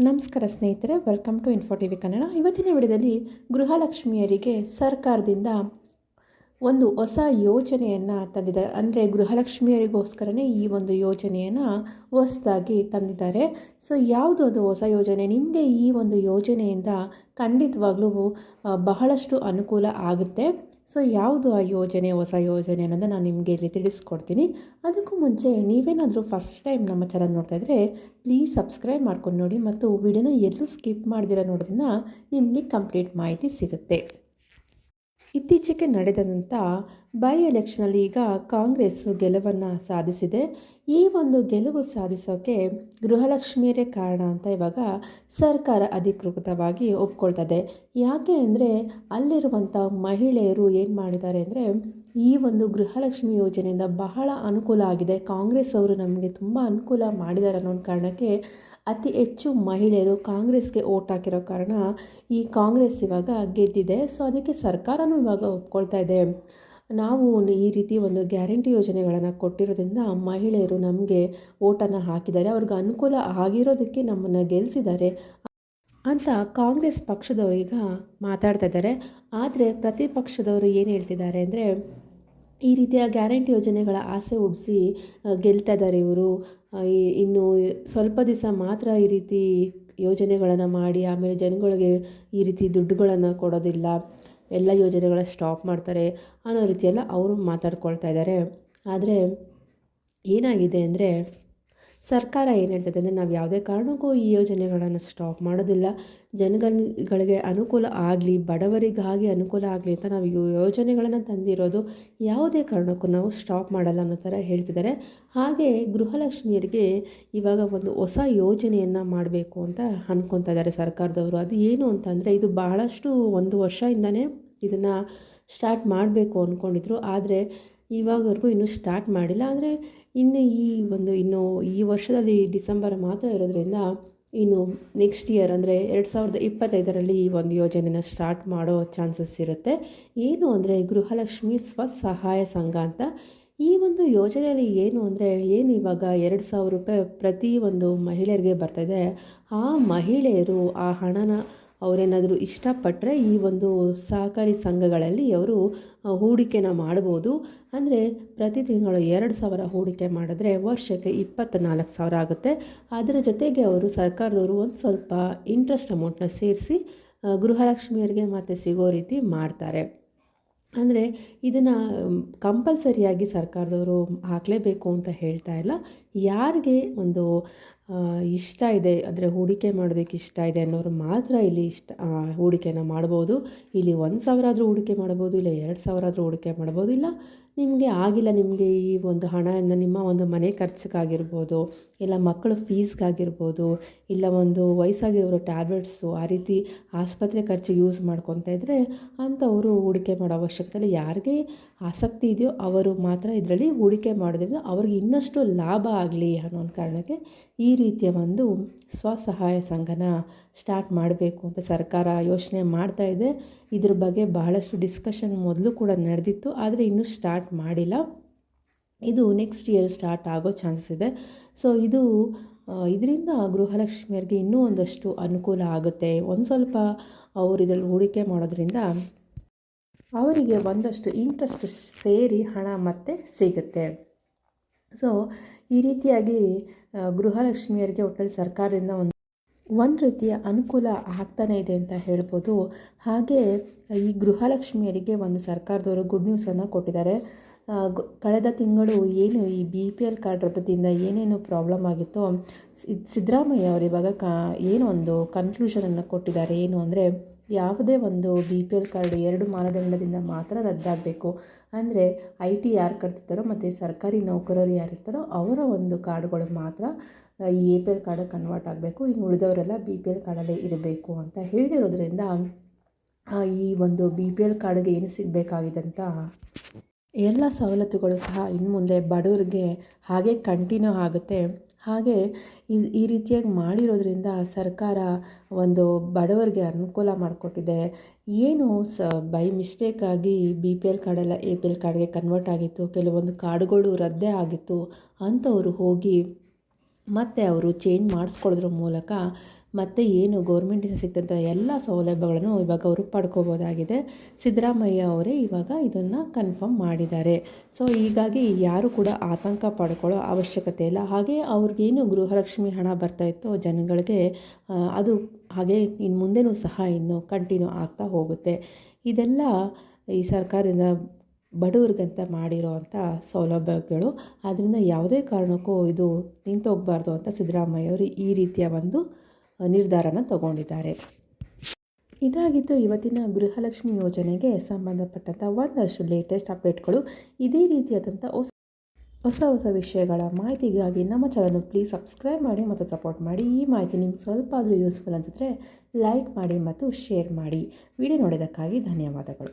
ನಮಸ್ಕಾರ ಸ್ನೇಹಿತರೆ welcome to info T V Kannada. ಇವತ್ತಿನ ವಿಡಿಯೋದಲ್ಲಿ ಗೃಹಲಕ್ಷ್ಮಿಯರಿಗೆ ಸರ್ಕಾರದಿಂದ ಒಂದು ಹೊಸ ಯೋಜನೆಯನ್ನು ತಂದಿದ್ದಾರೆ. ಅಂದರೆ ಗೃಹಲಕ್ಷ್ಮಿಯರಿಗೋಸ್ಕರನೇ ಈ ಒಂದು ಯೋಜನೆಯನ್ನು ಹೊಸದಾಗಿ ತಂದಿದ್ದಾರೆ. ಸೊ ಯಾವುದು ಅದು ಹೊಸ ಯೋಜನೆ? ನಿಮಗೆ ಈ ಒಂದು ಯೋಜನೆಯಿಂದ ಖಂಡಿತವಾಗ್ಲೂ ಬಹಳಷ್ಟು ಅನುಕೂಲ ಆಗುತ್ತೆ. ಸೊ ಯಾವುದು ಆ ಯೋಜನೆ, ಹೊಸ ಯೋಜನೆ ಅನ್ನೋದನ್ನ ನಾನು ನಿಮಗೆ ಇಲ್ಲಿ ತಿಳಿಸ್ಕೊಡ್ತೀನಿ. ಅದಕ್ಕೂ ಮುಂಚೆ ನೀವೇನಾದರೂ ಫಸ್ಟ್ ಟೈಮ್ ನಮ್ಮ ಚಾನಲ್ ನೋಡ್ತಾ ಇದ್ದರೆ ಪ್ಲೀಸ್ ಸಬ್ಸ್ಕ್ರೈಬ್ ಮಾಡ್ಕೊಂಡು ನೋಡಿ. ಮತ್ತು ವಿಡಿಯೋನ ಎಲ್ಲೂ ಸ್ಕಿಪ್ ಮಾಡ್ದಿರ ನೋಡೋದನ್ನ ನಿಮಗೆ ಕಂಪ್ಲೀಟ್ ಮಾಹಿತಿ ಸಿಗುತ್ತೆ. ಇತ್ತೀಚೆಗೆ ನಡೆದಂಥ ಬೈ ಎಲೆಕ್ಷನಲ್ಲಿ ಈಗ ಕಾಂಗ್ರೆಸ್ಸು ಗೆಲುವನ್ನು ಸಾಧಿಸಿದೆ. ಈ ಒಂದು ಗೆಲುವು ಸಾಧಿಸೋಕೆ ಗೃಹಲಕ್ಷ್ಮಿಯರೇ ಕಾರಣ ಅಂತ ಇವಾಗ ಸರ್ಕಾರ ಅಧಿಕೃತವಾಗಿ ಒಪ್ಕೊಳ್ತದೆ. ಯಾಕೆ ಅಂದರೆ ಅಲ್ಲಿರುವಂಥ ಮಹಿಳೆಯರು ಏನು ಮಾಡಿದ್ದಾರೆ ಅಂದರೆ ಈ ಒಂದು ಗೃಹಲಕ್ಷ್ಮಿ ಯೋಜನೆಯಿಂದ ಬಹಳ ಅನುಕೂಲ ಆಗಿದೆ. ಕಾಂಗ್ರೆಸ್ ಅವರು ನಮಗೆ ತುಂಬ ಅನುಕೂಲ ಮಾಡಿದ್ದಾರೆ ಅನ್ನೋ ಕಾರಣಕ್ಕೆ ಅತಿ ಹೆಚ್ಚು ಮಹಿಳೆಯರು ಕಾಂಗ್ರೆಸ್ಗೆ ಓಟ್ ಹಾಕಿರೋ ಕಾರಣ ಈ ಕಾಂಗ್ರೆಸ್ ಇವಾಗ ಗೆದ್ದಿದೆ. ಸೊ ಅದಕ್ಕೆ ಸರ್ಕಾರನೂ ಇವಾಗ ಒಪ್ಕೊಳ್ತಾ ಇದೆ. ನಾವು ಈ ರೀತಿ ಒಂದು ಗ್ಯಾರಂಟಿ ಯೋಜನೆಗಳನ್ನು ಕೊಟ್ಟಿರೋದ್ರಿಂದ ಮಹಿಳೆಯರು ನಮಗೆ ಓಟನ್ನು ಹಾಕಿದ್ದಾರೆ. ಅವ್ರಿಗೆ ಅನುಕೂಲ ಆಗಿರೋದಕ್ಕೆ ನಮ್ಮನ್ನು ಗೆಲ್ಲಿಸಿದ್ದಾರೆ ಅಂತ ಕಾಂಗ್ರೆಸ್ ಪಕ್ಷದವರು ಈಗ ಮಾತಾಡ್ತಾ ಇದ್ದಾರೆ. ಆದರೆ ಪ್ರತಿಪಕ್ಷದವರು ಏನು ಹೇಳ್ತಿದ್ದಾರೆ ಅಂದರೆ, ಈ ರೀತಿಯ ಗ್ಯಾರಂಟಿ ಯೋಜನೆಗಳ ಆಸೆ ಹುಡ್ಸಿ ಗೆಲ್ತಾ ಇದ್ದಾರೆ ಇವರು. ಇನ್ನು ಸ್ವಲ್ಪ ದಿವಸ ಮಾತ್ರ ಈ ರೀತಿ ಯೋಜನೆಗಳನ್ನು ಮಾಡಿ, ಆಮೇಲೆ ಜನಗಳಿಗೆ ಈ ರೀತಿ ದುಡ್ಡುಗಳನ್ನು ಕೊಡೋದಿಲ್ಲ, ಎಲ್ಲ ಯೋಜನೆಗಳ ಸ್ಟಾಪ್ ಮಾಡ್ತಾರೆ ಅನ್ನೋ ರೀತಿಯೆಲ್ಲ ಅವರು ಮಾತಾಡ್ಕೊಳ್ತಾ ಇದ್ದಾರೆ. ಆದರೆ ಏನಾಗಿದೆ ಅಂದರೆ ಸರ್ಕಾರ ಏನು ಹೇಳ್ತದೆ ಅಂದರೆ ನಾವು ಯಾವುದೇ ಕಾರಣಕ್ಕೂ ಈ ಯೋಜನೆಗಳನ್ನು ಸ್ಟಾಪ್ ಮಾಡೋದಿಲ್ಲ. ಜನಗಳಿಗೆ ಅನುಕೂಲ ಆಗಲಿ ಬಡವರಿಗಾಗಿ ಅನುಕೂಲ ಆಗಲಿ ಅಂತ ನಾವು ಈ ಯೋಜನೆಗಳನ್ನು ತಂದಿರೋದು ಯಾವುದೇ ಕಾರಣಕ್ಕೂ ನಾವು ಸ್ಟಾಪ್ ಮಾಡಲ್ಲ ಅನ್ನೋ ಥರ ಹೇಳ್ತಿದ್ದಾರೆ. ಹಾಗೆ ಗೃಹಲಕ್ಷ್ಮಿಯರಿಗೆ ಇವಾಗ ಒಂದು ಹೊಸ ಯೋಜನೆಯನ್ನು ಮಾಡಬೇಕು ಅಂತ ಅನ್ಕೊತಾ ಇದ್ದಾರೆ ಸರ್ಕಾರದವರು. ಅದು ಏನು ಅಂತಂದರೆ ಇದು ಬಹಳಷ್ಟು ಒಂದು ವರ್ಷದಿಂದನೇ ಇದನ್ನು ಸ್ಟಾರ್ಟ್ ಮಾಡಬೇಕು ಅಂದ್ಕೊಂಡಿದ್ರು ಆದರೆ ಇವಾಗವರೆಗೂ ಇನ್ನೂ ಸ್ಟಾರ್ಟ್ ಮಾಡಿಲ್ಲ. ಆದರೆ ಇನ್ನು ಈ ಒಂದು ಇನ್ನು ಈ ವರ್ಷದಲ್ಲಿ ಡಿಸೆಂಬರ್ ಮಾತ್ರ ಇರೋದ್ರಿಂದ ಇನ್ನು ನೆಕ್ಸ್ಟ್ ಇಯರ್ ಅಂದರೆ ಎರಡು ಸಾವಿರದ ಇಪ್ಪತ್ತೈದರಲ್ಲಿ ಈ ಒಂದು ಯೋಜನೆನ ಸ್ಟಾರ್ಟ್ ಮಾಡೋ ಚಾನ್ಸಸ್ ಇರುತ್ತೆ. ಏನು ಅಂದರೆ ಗೃಹಲಕ್ಷ್ಮಿ ಸ್ವಸಹಾಯ ಸಂಘ ಅಂತ. ಈ ಒಂದು ಯೋಜನೆಯಲ್ಲಿ ಏನು ಅಂದರೆ ಏನು ಇವಾಗ ಎರಡು ಸಾವಿರ ರೂಪಾಯಿ ಪ್ರತಿ ಒಂದು ಮಹಿಳೆಯರಿಗೆ ಬರ್ತಾಯಿದೆ ಆ ಮಹಿಳೆಯರು ಆ ಹಣನ ಅವರೇನಾದರೂ ಇಷ್ಟಪಟ್ಟರೆ ಈ ಒಂದು ಸಹಕಾರಿ ಸಂಘಗಳಲ್ಲಿ ಅವರು ಹೂಡಿಕೆನ ಮಾಡ್ಬೋದು. ಅಂದರೆ ಪ್ರತಿ ತಿಂಗಳು ಎರಡು ಸಾವಿರ ಹೂಡಿಕೆ ಮಾಡಿದ್ರೆ ವರ್ಷಕ್ಕೆ ಇಪ್ಪತ್ತ್ನಾಲ್ಕು ಸಾವಿರ ಆಗುತ್ತೆ. ಅದರ ಜೊತೆಗೆ ಅವರು ಸರ್ಕಾರದವರು ಒಂದು ಸ್ವಲ್ಪ ಇಂಟ್ರೆಸ್ಟ್ ಅಮೌಂಟ್ನ ಸೇರಿಸಿ ಗೃಹಲಕ್ಷ್ಮಿಯರಿಗೆ ಮತ್ತೆ ಸಿಗೋ ರೀತಿ ಮಾಡ್ತಾರೆ. ಅಂದರೆ ಇದನ್ನು ಕಂಪಲ್ಸರಿಯಾಗಿ ಸರ್ಕಾರದವರು ಹಾಕಲೇಬೇಕು ಅಂತ ಹೇಳ್ತಾ ಇಲ್ಲ. ಯಾರಿಗೆ ಒಂದು ಇಷ್ಟ ಇದೆ, ಅಂದರೆ ಹೂಡಿಕೆ ಮಾಡೋದಕ್ಕೆ ಇಷ್ಟ ಇದೆ ಅನ್ನೋರು ಮಾತ್ರ ಇಲ್ಲಿ ಇಷ್ಟ ಹೂಡಿಕೆನ ಮಾಡ್ಬೋದು. ಇಲ್ಲಿ ಒಂದು ಸಾವಿರ ಆದರೂ ಹೂಡಿಕೆ ಮಾಡ್ಬೋದು, ಇಲ್ಲ ಎರಡು ಸಾವಿರ ಆದರೂ ಹೂಡಿಕೆ ಮಾಡ್ಬೋದು, ಇಲ್ಲ ನಿಮಗೆ ಆಗಿಲ್ಲ ನಿಮಗೆ ಈ ಒಂದು ಹಣವನ್ನು ನಿಮ್ಮ ಒಂದು ಮನೆ ಖರ್ಚಿಗಾಗಿರ್ಬೋದು, ಇಲ್ಲ ಮಕ್ಕಳ ಫೀಸ್ಗಾಗಿರ್ಬೋದು, ಇಲ್ಲ ಒಂದು ವಯಸ್ಸಾಗಿರೋ ಟ್ಯಾಬ್ಲೆಟ್ಸು ಆ ರೀತಿ ಆಸ್ಪತ್ರೆ ಖರ್ಚಿಗೆ ಯೂಸ್ ಮಾಡ್ಕೊತಾ ಇದ್ದರೆ ಅಂಥವರು ಹೂಡಿಕೆ ಮಾಡೋ ಅವಶ್ಯಕತೆ ಇಲ್ಲ ಯಾರಿಗೆ ಆಸಕ್ತಿ ಇದೆಯೋ ಅವರು ಮಾತ್ರ ಇದರಲ್ಲಿ ಹೂಡಿಕೆ ಮಾಡೋದ್ರಿಂದ ಅವ್ರಿಗೆ ಇನ್ನಷ್ಟು ಲಾಭ ಆಗಲಿ ಅನ್ನೋ ಒಂದು ಕಾರಣಕ್ಕೆ ಈ ರೀತಿಯ ಒಂದು ಸ್ವಸಹಾಯ ಸಂಘನ ಸ್ಟಾರ್ಟ್ ಮಾಡಬೇಕು ಅಂತ ಸರ್ಕಾರ ಯೋಚನೆ ಮಾಡ್ತಾ ಇದೆ. ಇದ್ರ ಬಗ್ಗೆ ಬಹಳಷ್ಟು ಡಿಸ್ಕಷನ್ ಮೊದಲು ಕೂಡ ನಡೆದಿತ್ತು, ಆದರೆ ಇನ್ನೂ ಸ್ಟಾರ್ಟ್ ಮಾಡಿಲ್ಲ. ಇದು ನೆಕ್ಸ್ಟ್ ಇಯರ್ ಸ್ಟಾರ್ಟ್ ಆಗೋ ಚಾನ್ಸಸ್ ಇದೆ. ಸೊ ಇದು ಇದರಿಂದ ಗೃಹಲಕ್ಷ್ಮಿಯರಿಗೆ ಇನ್ನೂ ಒಂದಷ್ಟು ಅನುಕೂಲ ಆಗುತ್ತೆ. ಒಂದು ಸ್ವಲ್ಪ ಅವರು ಇದರಲ್ಲಿ ಹೂಡಿಕೆ ಮಾಡೋದ್ರಿಂದ ಅವರಿಗೆ ಒಂದಷ್ಟು ಇಂಟ್ರೆಸ್ಟ್ ಸೇರಿ ಹಣ ಮತ್ತೆ ಸಿಗುತ್ತೆ. ಸೊ ಈ ರೀತಿಯಾಗಿ ಗೃಹಲಕ್ಷ್ಮಿಯರಿಗೆ ಒಟ್ಟಲ್ಲಿ ಸರ್ಕಾರದಿಂದ ಒಂದು ಒಂದು ರೀತಿಯ ಅನುಕೂಲ ಆಗ್ತಾನೇ ಇದೆ ಅಂತ ಹೇಳ್ಬೋದು. ಹಾಗೆ ಈ ಗೃಹಲಕ್ಷ್ಮಿಯರಿಗೆ ಒಂದು ಸರ್ಕಾರದವರು ಗುಡ್ ನ್ಯೂಸನ್ನು ಕೊಟ್ಟಿದ್ದಾರೆ. ಕಳೆದ ತಿಂಗಳು ಏನು ಈ ಬಿ ಪಿ ಎಲ್ ಕಾರ್ಡ್ ರದ್ದತಿಯಿಂದ ಏನೇನು ಪ್ರಾಬ್ಲಮ್ ಆಗಿತ್ತೋ ಸಿದ್ದರಾಮಯ್ಯ ಅವರು ಇವಾಗ ಕ, ಏನು ಒಂದು ಕನ್ಕ್ಲೂಷನನ್ನು ಕೊಟ್ಟಿದ್ದಾರೆ. ಏನು ಅಂದರೆ, ಯಾವುದೇ ಒಂದು ಬಿ ಪಿ ಎಲ್ ಕಾರ್ಡ್ ಎರಡು ಮಾನದಂಡದಿಂದ ಮಾತ್ರ ರದ್ದಾಗಬೇಕು. ಅಂದರೆ ಐ ಟಿ ಯಾರು ಕಟ್ತಿರ್ತಾರೋ ಮತ್ತು ಸರ್ಕಾರಿ ನೌಕರರು ಯಾರಿರ್ತಾರೋ ಅವರ ಒಂದು ಕಾರ್ಡ್ಗಳು ಮಾತ್ರ ಈ A P L card convert ಆಗಬೇಕು. ಇನ್ನು ಉಳಿದವರೆಲ್ಲ ಬಿ ಪಿ ಎಲ್ ಕಾರ್ಡಲ್ಲೇ ಇರಬೇಕು ಅಂತ ಹೇಳಿರೋದ್ರಿಂದ ಈ ಒಂದು ಬಿ ಪಿ ಎಲ್ ಕಾರ್ಡ್ಗೆ ಏನು ಸಿಗಬೇಕಾಗಿದೆ ಅಂತ ಎಲ್ಲ ಸವಲತ್ತುಗಳು ಸಹ ಇನ್ನು ಮುಂದೆ ಬಡವರಿಗೆ ಹಾಗೆ ಕಂಟಿನ್ಯೂ ಆಗುತ್ತೆ. ಹಾಗೆ ಈ ಈ ರೀತಿಯಾಗಿ ಮಾಡಿರೋದ್ರಿಂದ ಸರ್ಕಾರ ಒಂದು ಬಡವರಿಗೆ ಅನುಕೂಲ ಮಾಡಿಕೊಟ್ಟಿದೆ. ಏನು ಸ ಬೈ ಮಿಸ್ಟೇಕಾಗಿ ಬಿ ಪಿ ಎಲ್ ಕಾರ್ಡೆಲ್ಲ ಎ ಪಿ ಎಲ್ ಕಾರ್ಡ್ಗೆ ಕನ್ವರ್ಟ್ ಆಗಿತ್ತು, ಕೆಲವೊಂದು ಕಾರ್ಡ್ಗಳು ರದ್ದೇ ಆಗಿತ್ತು ಅಂಥವರು ಹೋಗಿ ಮತ್ತು ಅವರು ಚೇಂಜ್ ಮಾಡಿಸ್ಕೊಳ್ಳೋದ್ರ ಮೂಲಕ ಮತ್ತು ಏನು ಗೌರ್ಮೆಂಟಿಂದ ಸಿಗ್ತಂಥ ಎಲ್ಲ ಸೌಲಭ್ಯಗಳನ್ನು ಇವಾಗ ಅವರು ಪಡ್ಕೋಬೋದಾಗಿದೆ. ಸಿದ್ದರಾಮಯ್ಯ ಅವರೇ ಇವಾಗ ಇದನ್ನು ಕನ್ಫರ್ಮ್ ಮಾಡಿದ್ದಾರೆ. ಸೊ ಹೀಗಾಗಿ ಯಾರು ಕೂಡ ಆತಂಕ ಪಡ್ಕೊಳ್ಳೋ ಅವಶ್ಯಕತೆ ಇಲ್ಲ. ಹಾಗೆ ಅವ್ರಿಗೇನು ಗೃಹಲಕ್ಷ್ಮಿ ಹಣ ಬರ್ತಾಯಿತ್ತೋ ಜನಗಳಿಗೆ ಅದು ಹಾಗೆ ಇನ್ನು ಮುಂದೆನೂ ಸಹ ಇನ್ನು ಕಂಟಿನ್ಯೂ ಆಗ್ತಾ ಹೋಗುತ್ತೆ. ಇದೆಲ್ಲ ಈ ಸರ್ಕಾರದಿಂದ ಬಡವ್ರಿಗಂತ ಮಾಡಿರೋವಂಥ ಸೌಲಭ್ಯಗಳು. ಆದ್ದರಿಂದ ಯಾವುದೇ ಕಾರಣಕ್ಕೂ ಇದು ನಿಂತೋಗಬಾರ್ದು ಅಂತ ಸಿದ್ದರಾಮಯ್ಯ ಅವರು ಈ ರೀತಿಯ ಒಂದು ನಿರ್ಧಾರನ ತಗೊಂಡಿದ್ದಾರೆ. ಇದಾಗಿತ್ತು ಇವತ್ತಿನ ಗೃಹಲಕ್ಷ್ಮಿ ಯೋಜನೆಗೆ ಸಂಬಂಧಪಟ್ಟಂಥ ಒಂದಷ್ಟು ಲೇಟೆಸ್ಟ್ ಅಪ್ಡೇಟ್ಗಳು. ಇದೇ ರೀತಿಯಾದಂಥ ಹೊಸ ಹೊಸ ಹೊಸ ವಿಷಯಗಳ ಮಾಹಿತಿಗಾಗಿ ನಮ್ಮ ಚಾನಲ್ನ ಪ್ಲೀಸ್ ಸಬ್ಸ್ಕ್ರೈಬ್ ಮಾಡಿ ಮತ್ತು ಸಪೋರ್ಟ್ ಮಾಡಿ. ಈ ಮಾಹಿತಿ ನಿಮ್ಗೆ ಸ್ವಲ್ಪ ಆದರೂ ಯೂಸ್ಫುಲ್ ಅನಿಸಿದ್ರೆ ಲೈಕ್ ಮಾಡಿ ಮತ್ತು ಶೇರ್ ಮಾಡಿ. ವಿಡಿಯೋ ನೋಡೋದಕ್ಕಾಗಿ ಧನ್ಯವಾದಗಳು.